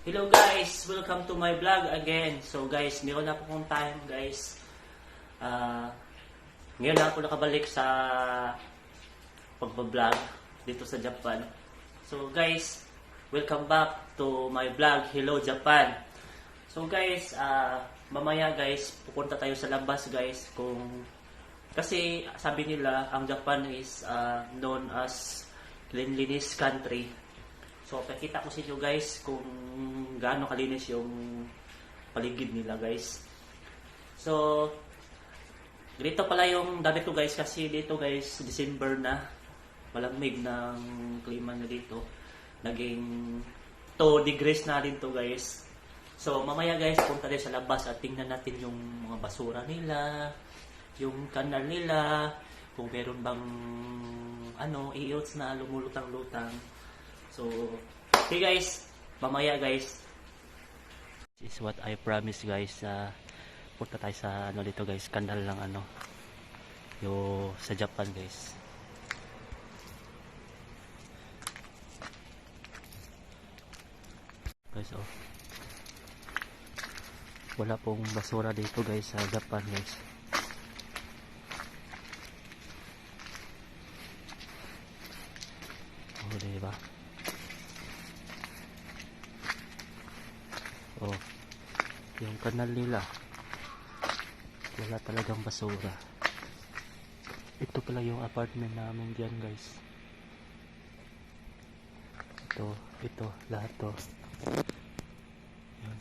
Hello guys! Welcome to my vlog again. So guys, meron na po kong time guys. Ah, ngayon na ako nakabalik sa pagbablog dito sa Japan. So guys, welcome back to my vlog Hello Japan. So guys, ah, mamaya guys, pupunta tayo sa labas guys kung kasi sabi nila ang Japan is ah, known as cleanliness country. So, pakita ko sa inyo guys kung gaano kalinis yung paligid nila guys. So, dito pala yung dami ko guys kasi dito guys, December na. Malamig ng klima na dito. Naging 2 degrees na rin to guys. So, mamaya guys, punta tayo sa labas at tingnan natin yung mga basura nila, yung kanal nila, kung meron bang ano, iots na lumulutang-lutang. So, okay guys, mamaya guys. Is what I promise guys. Uh, punta tayo sa ano dito guys, kanal lang ano. Yo sa Japan guys. Guys oh. Wala pong basura dito guys sa Japan guys. Oh, diba? Oh, yung kanal nila. Wala talagang basura. Ito pala yung apartment namin dyan guys. Ito, ito, lahat to. Yan.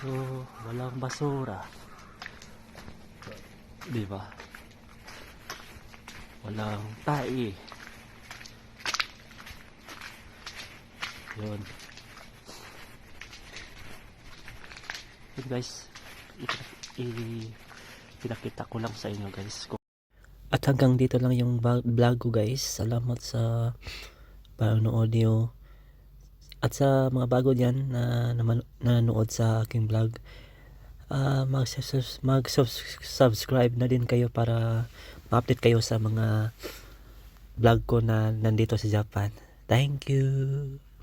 So, walang basura. Di ba? Walang tai. Yun. Yun guys. Pinakita ko lang sa inyo guys. At hanggang dito lang yung vlog ko guys. Salamat sa panonood nyo. At sa mga bago dyan na nanonood sa aking vlog. ah mag, mag subscribe na din kayo para ma-update kayo sa mga vlog ko na nandito sa Japan. Thank you.